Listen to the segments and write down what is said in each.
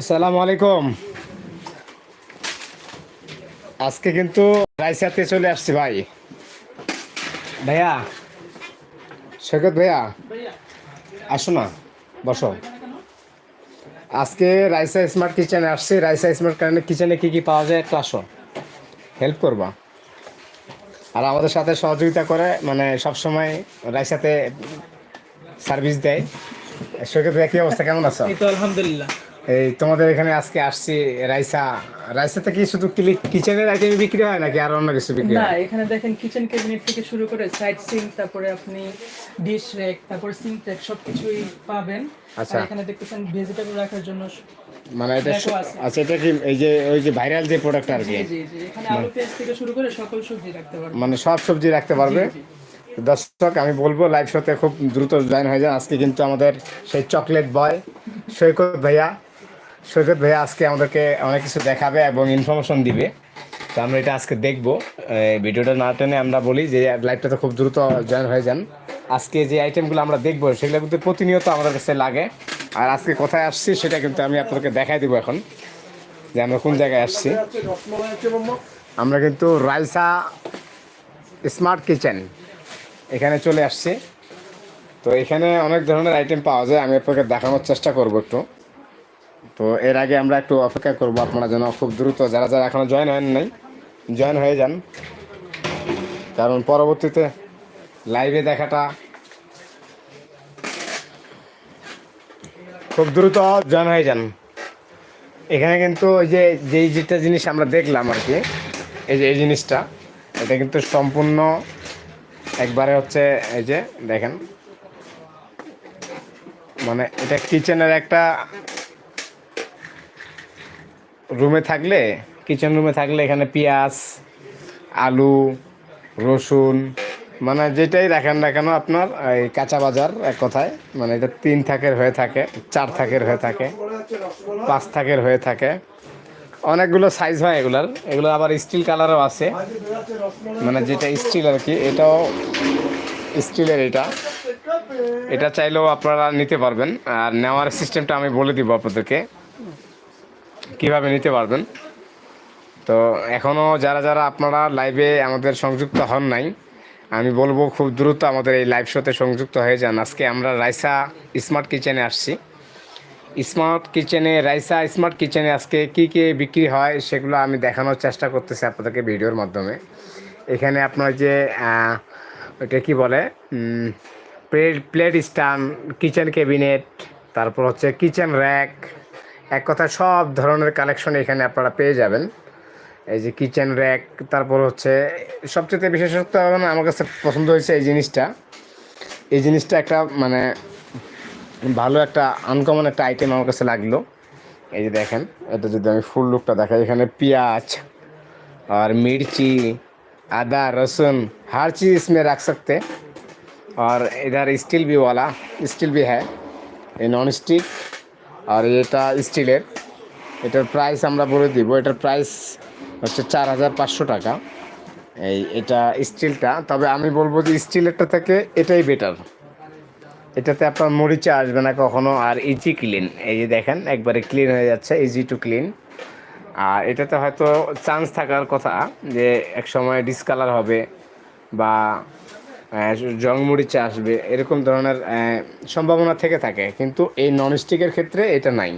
আসসালামু আলাইকুম আজকে কিন্তু রাইসাতে চলে আসছি ভাই। ভাইয়া। সৈকত ভাইয়া আসো না বসো। আজকে রাইসা স্মার্ট কিচেনে আসছি। রাইসা স্মার্ট কিচেনে কি কি পাওয়া যায় একটু আসো। হেল্প করবা। আর আমাদের সাথে সহযোগিতা করে মানে সবসময় রাইসাতে সার্ভিস দেয়। সৈকত ভাইয়া কি অবস্থা? কেমন আছো? আলহামদুলিল্লাহ। এই তোমাদের এখানে আজকে আসছি রাইসা। রাইসাতে কি শুধু কিচেনের আইটেম বিক্রি হয় নাকি আর অন্য কিছু বিক্রি না এখানে দেখেন কিচেন ক্যাবিনেট থেকে শুরু করে সাইড সিঙ্ক তারপরে আপনি ডিশ রেক তারপরে সিঙ্ক রেক সবকিছুই পাবেন। আচ্ছা। এখানে দেখতেছেন ভেজিটেবল রাখার জন্য মানে এটা আচ্ছা এটা কি এই যে ওই যে ভাইরাল যে প্রোডাক্ট আর কি? জি জি এখানে আলু পেঁয়াজ থেকে শুরু করে সকল সবজি রাখতে পারবেন। মানে সব সবজি রাখতে পারবে? দর্শক আমি বলব লাইভ শোতে খুব দ্রুত জয়েন হয়ে যান। আজকে কিন্তু আমাদের সেই চকলেট বয় সৈকত ভাইয়া সৈকত ভাইয়া আজকে আমাদেরকে অনেক কিছু দেখাবে এবং ইনফরমেশন দিবে। তো আমরা এটা আজকে দেখব। ভিডিওটা না টেনে আমরা বলি যে লাইভটাতে খুব দ্রুত জয়েন হয়ে যান। আজকে যে আইটেমগুলো আমরা দেখব, সেগুলো কিন্তু প্রতিনিয়ত আমাদের কাছে লাগে। আর আজকে কোথায় আসছি সেটা কিন্তু আমি আপনাদেরকে দেখাই দিব এখন, যে আমরা কোন জায়গায় আসছি। আমরা কিন্তু রাইসা স্মার্ট কিচেন এখানে চলে আসছি। তো এখানে অনেক ধরনের আইটেম পাওয়া যায়, আমি আপনাকে দেখানোর চেষ্টা করব একটু। তো এর আগে আমরা একটু অপেক্ষা করব আপনারা যেন খুব দ্রুত, যারা যারা এখনও জয়েন হন নাই জয়েন হয়ে যান। কারণ পরবর্তীতে লাইভে দেখাটা খুব দ্রুত জয়েন হয়ে যান। এখানে কিন্তু ওই যে, যেই যেটা জিনিস আমরা দেখলাম আর কি, এই যে, এই জিনিসটা, এটা কিন্তু সম্পূর্ণ একবারে হচ্ছে, এই যে, দেখেন। মানে এটা কিচেনের একটা রুমে থাকলে কিচেন রুমে থাকলে এখানে পেঁয়াজ, আলু, রসুন মানে যেটাই রাখেন না কেন আপনার, এই কাঁচা বাজার এক কথায় মানে এটা তিন থাকের হয়ে থাকে, চার থাকের হয়ে থাকে, পাঁচ থাকের হয়ে থাকে। অনেকগুলো সাইজ হয় এগুলার, এগুলো আবার স্টিল কালারও আছে। মানে যেটা স্টিল আর কি, এটাও স্টিলের এটা। এটা চাইলেও আপনারা নিতে পারবেন। আর নেওয়ার সিস্টেমটা আমি বলে দিব আপনাদেরকে। কীভাবে নিতে পারবেন? তো এখনও যারা যারা আপনারা লাইভে আমাদের সংযুক্ত হন নাই, আমি বলব খুব দ্রুত আমাদের এই লাইভ শোতে সংযুক্ত হয়ে যান। আজকে আমরা রাইসা স্মার্ট কিচেনে আসছি। স্মার্ট কিচেনে রাইসা স্মার্ট কিচেনে আজকে কি কি বিক্রি হয় সেগুলো আমি দেখানোর চেষ্টা করতেছি আপনাদেরকে ভিডিওর মাধ্যমে। এখানে আপনার যে ওইটা কি বলে? Plate plate stand kitchen cabinet তারপর হচ্ছে কিচেন র্যাক এক কথায় সব ধরনের কালেকশন এখানে আপনারা পেয়ে যাবেন এই যে কিচেন র্যাক তারপর হচ্ছে সবচেয়ে বিশেষত্ব আমার কাছে পছন্দ হয়েছে এই জিনিসটা এই জিনিসটা একটা মানে ভালো একটা আনকমন একটা আইটেম আমার কাছে লাগলো এই যে দেখেন এটা যদি আমি ফুল লুকটা দেখাই এখানে পেঁয়াজ और मिर्ची आदा लहसुन हर चीज़ इसमें रख सकते हैं और इधर स्टील भी वाला स्टील भी है ये নন স্টিক আর এটা স্টিলের। এটার প্রাইস আমরা বলে দিব, এটার প্রাইস হচ্ছে চার হাজার পাঁচশো টাকা। এই এটা স্টিলটা, তবে আমি বলব যে স্টিলেরটা থেকে এটাই বেটার এটাতে আপনার মরিচা আসবে না কখনো, আর ইজি ক্লিন এই যে দেখেন, একবারে ক্লিন হয়ে যাচ্ছে ইজি টু ক্লিন আর এটাতে হয়তো চান্স থাকার কথা যে এক সময় ডিসকালার হবে বা আহ, জং আসবে এরকম ধরনের সম্ভাবনা থেকে থাকে। কিন্তু এই ননস্টিকের ক্ষেত্রে এটা নাই।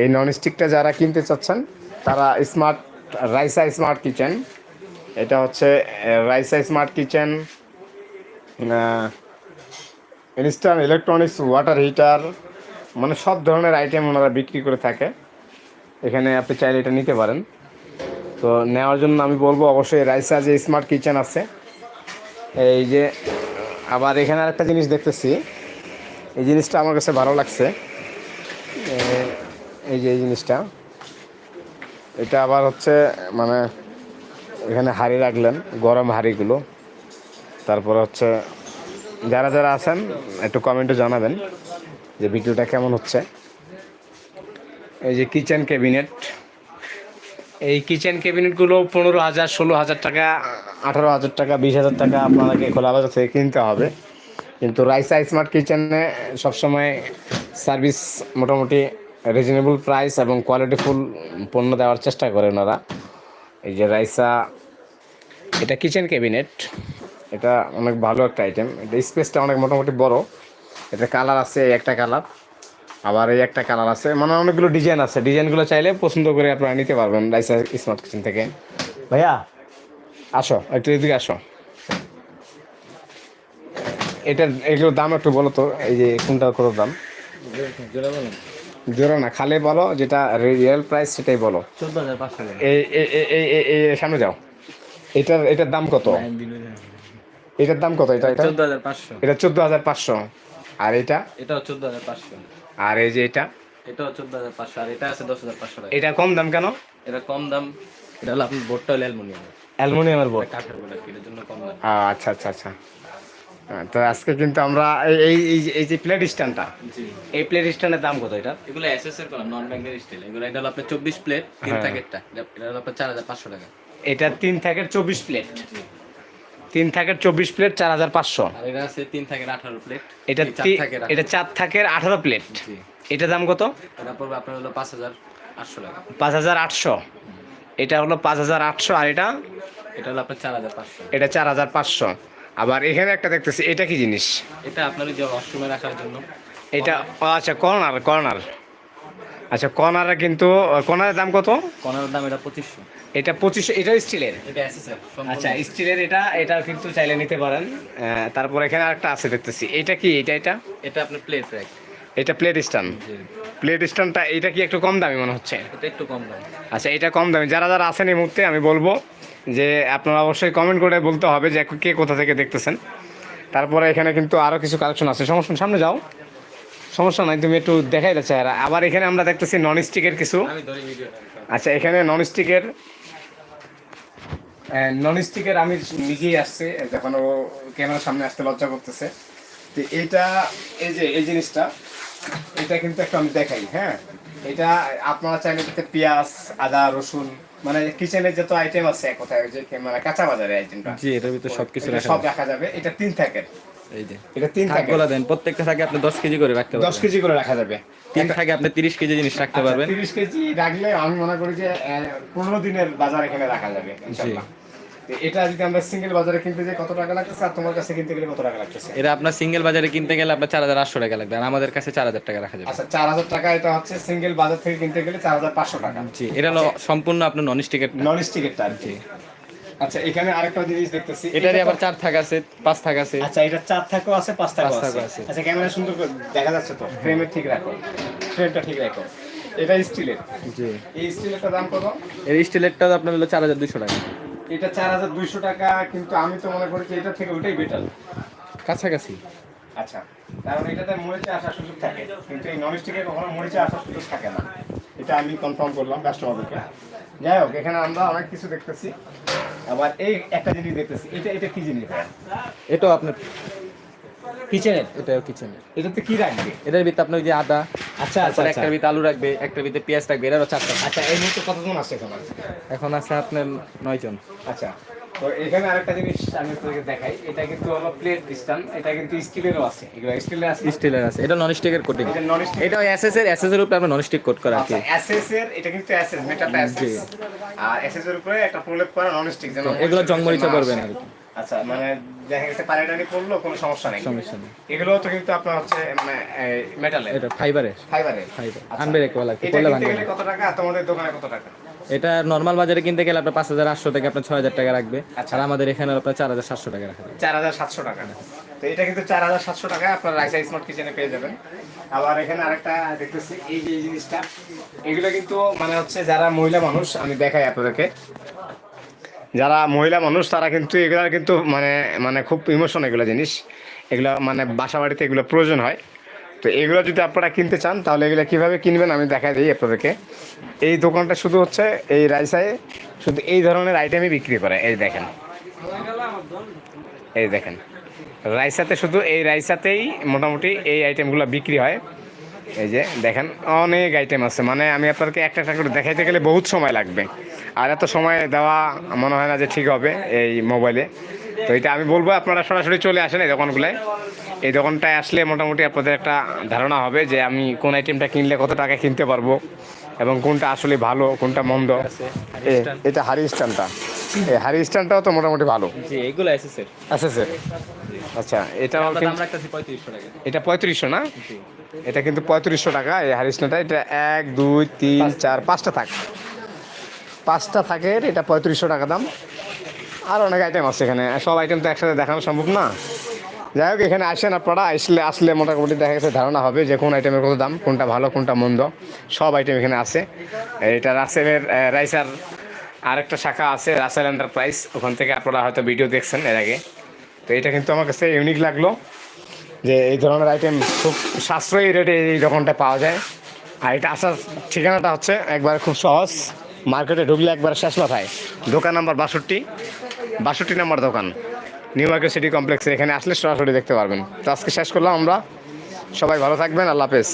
এই ননস্টিকটা যারা কিনতে চাচ্ছেন তারা স্মার্ট রাইসা স্মার্ট কিচেন এটা হচ্ছে Raisa smart kitchen instant electronics water heater মানে সব ধরনের আইটেম ওনারা বিক্রি করে থাকে। এখানে আপনি চাইলে এটা নিতে পারেন। তো নেওয়ার জন্য আমি বলব অবশ্যই রাইসা যে স্মার্ট কিচেন আছে এই যে, আবার এখানে আরেকটা জিনিস দেখতেছি। এই জিনিসটা আমার কাছে ভালো লাগছে। এই যে এই জিনিসটা। এটা আবার হচ্ছে মানে এখানে হাঁড়ি রাখলেন, গরম হাঁড়িগুলো। তারপর হচ্ছে, যারা যারা আছেন, একটু কমেন্টে জানাবেন যে ভিডিওটা কেমন হচ্ছে। এই যে কিচেন ক্যাবিনেট এই কিচেন ক্যাবিনেটগুলো পনেরো হাজার, ষোলো হাজার টাকা, আঠারো হাজার টাকা, বিশ হাজার টাকা আপনাদেরকে খোলা বাজার থেকে কিনতে হবে। কিন্তু রাইসা স্মার্ট কিচেনে সবসময় সার্ভিস মোটামুটি রিজনেবল প্রাইস এবং কোয়ালিটিফুল পণ্য দেওয়ার চেষ্টা করে ওনারা। এই যে রাইসা, এটা কিচেন ক্যাবিনেট। এটা অনেক ভালো একটা আইটেম এটা স্পেসটা অনেক মোটামুটি বড়। এটা কালার আছে একটা কালার আবার এই একটা কালার আছে। মানে অনেকগুলো ডিজাইন আছে। ডিজাইনগুলো চাইলে পছন্দ করে আপনারা নিতে পারবেন রাইসা স্মার্ট কিচেন থেকে। ভাইয়া? আসো একটু এদিকে আসো। এটার এগুলোর দাম একটু বলো তো এই যে কোনটার কত দাম? জোড়া না খালে বলো যেটা রিয়েল প্রাইস সেটাই বলো। এই সামনে যাও। এটার এটার দাম কত? এটার দাম কত? এটা এটা? চোদ্দ হাজার পাঁচশো। এটা চোদ্দ হাজার পাঁচশো। আর এটা? এটাও চোদ্দ হাজার পাঁচশো। আর এই যে এটা? এটাও চোদ্দ হাজার পাঁচশো আর এটা আছে দশ হাজার পাঁচশো টাকা। এটা কম দাম কেন? এটা কম দাম এটা হলো আপনার বোর্ডটা হলো অ্যালমোনিয়াম অ্যালুমিনিয়ামের বোর্ড কাঠের বোর্ড এটার জন্য কম দাম। আচ্ছা আচ্ছা আচ্ছা। হ্যাঁ, তো আজকে কিন্তু আমরা এই এই এই যে- প্লেট স্ট্যান্ডটা জি। এই প্লেট স্ট্যান্ডের দাম কত এটা? এগুলো এসএস এর কলাম নন ব্যাংকের স্টাইল এগুলো এটা হলো আপনার চব্বিশ প্লেট তিন। প্যাকেটটা এটা হলো আপনার চার হাজার পাঁচশো টাকা। এটা তিন থাকের চব্বিশ প্লেট তিন থাকের চব্বিশ প্লেট চার হাজার পাঁচশো। এটা আছে তিন থাকের আঠারো প্লেট। এটা চার তি- থাকের এটা চার থাকের আঠারো প্লেট। এটা দাম কত? এটা পড়বে আপনার হলো পাঁচ হাজার আটশো টাকা। পাঁচ হাজার আটশো। এটা হলো পাঁচ হাজার আটশো আর এটা? এটা হলো আপনার চার হাজার পাঁচশো। এটা চার হাজার পাঁচশো। আবার এখানে একটা দেখতেছি এটা কি জিনিস? এটা আপনার যে ওয়াশরুমে রাখার জন্য। এটা আচ্ছা কর্নার কর্নার। আচ্ছা কর্নারে কিন্তু কর্নারের দাম কত? কর্নারের দাম এটা পঁচিশশো। এটা পঁচিশশো এটা স্টিলের? আচ্ছা স্টিলের এটা এটা কিন্তু চাইলে নিতে পারেন। তারপর এখানে আরেকটা আছে দেখতেছি। এটা কি? এটা এটা? এটা আপনার প্লেট র্যাক এটা প্লেট স্ট্যান্ড প্লেট স্ট্যান্ডটা এটা কি একটু কম দামি মনে হচ্ছে? এটা একটু কম দাম। আচ্ছা এটা কম দামি। যারা যারা আছেন এই মুহূর্তে আমি বলব যে আপনারা অবশ্যই কমেন্ট করে বলতে হবে যে কে কোথা থেকে দেখতেছেন। তারপরে এখানে কিন্তু আরও কিছু কালেকশন আছে। সমস্যা সামনে যাও। সমস্যা নাই তুমি একটু দেখাই আর আবার এখানে আমরা দেখতেছি নন স্টিকের কিছু আচ্ছা এখানে নন স্টিকের নন স্টিকের আমি নিজেই আসছে যখন ও ক্যামেরার সামনে আসতে লজ্জা করতেছে। তো এইটা এই যে এই জিনিসটা এটা কিন্তু একটু আমি দেখাই হ্যাঁ? এটা আপনারা চাইলে যাতে পেঁয়াজ আদা রসুন মানে কিচেনের যত আইটেম আছে এক কথায় ওই যে মানে কাঁচা বাজারে আইটেমটা জি এটার ভিতরে সবকিছু এটা সব। রাখা যাবে। এটা তিন থাকের এই যে। এটা তিন থাকের দেন প্রত্যেকটা থাকে আপনি দশ কেজি করে রাখতে দশ পারবেন। কেজি করে রাখা যাবে। তিন থাকে আপনি তিরিশ কেজি জিনিস রাখতে পারবেন। তিরিশ কেজি রাখলে আমি মনে করি যে পনেরো দিনের বাজার এখানে রাখা যাবে ইনশাল্লাহ। এটা যদি আমরা সিঙ্গেল বাজারে কিনতে যাই কত টাকা লাগতেছে? আর তোমার কাছে কিনতে গেলে কত টাকা লাগতেছে? এটা আপনার সিঙ্গেল বাজারে কিনতে গেলে আপনার চার হাজার আটশো টাকা লাগবে আর আমাদের কাছে চার হাজার টাকা রাখা যাবে। আচ্ছা চার হাজার টাকা এটা হচ্ছে সিঙ্গেল বাজার থেকে কিনতে গেলে চার হাজার পাঁচশো টাকা। জি এটা হলো সম্পূর্ণ আপনার নন স্টিকের নন আর কি। আচ্ছা এখানে আরেকটা জিনিস দেখতেছি। এটারই আবার চার থাক আছে পাঁচ থাক আছে। আচ্ছা এটা চার থাকও আছে পাঁচ থাকও আছে। আচ্ছা ক্যামেরা সুন্দর করে দেখা যাচ্ছে তো? ফ্রেমে ঠিক রাখো। ফ্রেমটা ঠিক রাখো। এটা স্টিলের। জি। এই স্টিলেরটা দাম কত? এর স্টিলেরটা আপনার হলো চার হাজার দুশো টাকা। এটা চার হাজার দুইশো টাকা কিন্তু আমি তো মনে করি যে এটা থেকে ওটাই বেটার কাছাকাছি। আচ্ছা কারণ এটাতে মরিচে আসার সুযোগ থাকে কিন্তু এই ননস্টিকে কখনো মরিচে আসার সুযোগ থাকে না। এটা আমি কনফার্ম করলাম কাস্টমারদেরকে যাই হোক এখানে আমরা অনেক কিছু দেখতেছি। আবার এই একটা জিনিস দেখতেছি এটা এটা কি জিনিস এটাও আপনার কিচেনের? এটাও কিচেনের। এটাতে কি রাখবে? এটার ভিতরে আপনার যে আদা আচ্ছা আচ্ছা আচ্ছা। একটার ভিতরে আলু রাখবে একটার ভিতরে পেঁয়াজ রাখবে এটারও চারটা। আচ্ছা এই মুহূর্তে কতজন আছে এখন? এখন আছে আপনার নয় জন আচ্ছা। তো এখানে আরেকটা জিনিস আমি আপনাদেরকে দেখাই। এটা কিন্তু হলো প্লেট ডিস্টান এটা কিন্তু স্টিলেরও আছে। এগুলো স্টিলের আছে? স্টিলের আছে। এটা নন স্টিকের কোটিং এটা নন স্টিক এটা এসএস এর এসএস এর উপরে আপনার নন স্টিক কোট করা আছে। আচ্ছা এসএস এর এটা কিন্তু এসএস মেটালটা এসএস আর এসএস এর উপরে একটা প্রলেপ করা নন স্টিক যেন এগুলো জং মরিচা না। আচ্ছা মানে দেখা গেছে পানি টানি পড়ল কোনো সমস্যা নেই। সমস্যা নেই। এগুলো তো কিন্তু আপনার হচ্ছে মানে মেটালের এটা ফাইবারের ফাইবারের ফাইবার আচ্ছা। ভাঙবে গেলে না। কত টাকা? তোমাদের দোকানে কত টাকা? এটা নর্মাল বাজারে কিনতে গেলে আপনার পাঁচ হাজার আটশো থেকে আপনার ছয় হাজার টাকা রাখবে। আচ্ছা। আর আমাদের এখানে আপনার চার হাজার সাতশো টাকা রাখা যাবে। চার হাজার সাতশো টাকা তো এটা কিন্তু চার হাজার সাতশো টাকায় আপনার রাইসা স্মার্ট কিচেনে পেয়ে যাবেন। আবার এখানে আরেকটা দেখতেছি এই যে এই জিনিসটা এগুলো কিন্তু মানে হচ্ছে যারা মহিলা মানুষ আমি দেখাই আপনাদেরকে। যারা মহিলা মানুষ তারা কিন্তু এগুলা কিন্তু মানে মানে খুব ইমোশন এগুলো জিনিস। এগুলো মানে বাসা বাড়িতে এগুলো প্রয়োজন হয়। তো এগুলো যদি আপনারা কিনতে চান, তাহলে এগুলো কীভাবে কিনবেন আমি দেখাই দিই আপনাদেরকে। এই দোকানটা শুধু হচ্ছে এই রাইসায় শুধু এই ধরনের আইটেমই বিক্রি করে। এই দেখেন। এই দেখেন। রাইসাতে শুধু এই রাইসাতেই মোটামুটি এই আইটেমগুলো বিক্রি হয়। এই যে দেখেন, অনেক আইটেম আছে। মানে আমি আপনাদেরকে একটা একটা করে দেখাইতে গেলে বহুত সময় লাগবে। আর এত সময় দেওয়া মনে হয় না যে ঠিক হবে এই মোবাইলে তো এটা আমি বলব, আপনারা সরাসরি চলে আসেন এই দোকানগুলোয়। এই দোকানটায় আসলে মোটামুটি আপনাদের একটা ধারণা হবে যে আমি কোন আইটেমটা কিনলে কত টাকা কিনতে পারব এবং কোনটা আসলে ভালো কোনটা মন্দ। এটা হারি স্ট্যান্ডটা। এই হারি স্ট্যান্ডটাও তো মোটামুটি ভালো। জি এগুলো আছে স্যার। আচ্ছা আচ্ছা টাকা। এটা পঁয়ত্রিশশো না? জি। এটা কিন্তু পঁয়ত্রিশশো টাকা এই হারিসনাটা এটা এক দুই তিন চার পাঁচটা থাক। পাঁচটা থাকে এটা পঁয়ত্রিশশো টাকা দাম। আর অনেক আইটেম আছে এখানে। সব আইটেম তো একসাথে দেখানো সম্ভব না। যাই হোক, এখানে আসেন আপনারা, আসলে আসলে মোটামুটি দেখা গেছে ধারণা হবে যে কোন আইটেমের কত দাম, কোনটা ভালো, কোনটা মন্দ। সব আইটেম এখানে আছে। এটা রাসেলের রাইসার আরেকটা শাখা আছে, রাসেল এন্টারপ্রাইজ। ওখান থেকে আপনারা হয়তো ভিডিও দেখছেন এর আগে। তো এটা কিন্তু আমার কাছে ইউনিক লাগল যে এই ধরনের আইটেম খুব সাশ্রয়ী রেটে এই দোকানটা পাওয়া যায়। আর এটা আসার ঠিকানাটা হচ্ছে একবার খুব সহজ। মার্কেটে ঢুকলে একবার শেষ মাথায়। দোকান নাম্বার বাষট্টি। বাষট্টি নাম্বার দোকান। নিউ মার্কেট সিটি কমপ্লেক্সে এখানে আসলে সরাসরি দেখতে পারবেন। তো আজকে শেষ করলাম আমরা। সবাই ভালো থাকবেন। আল্লাহ হাফেজ।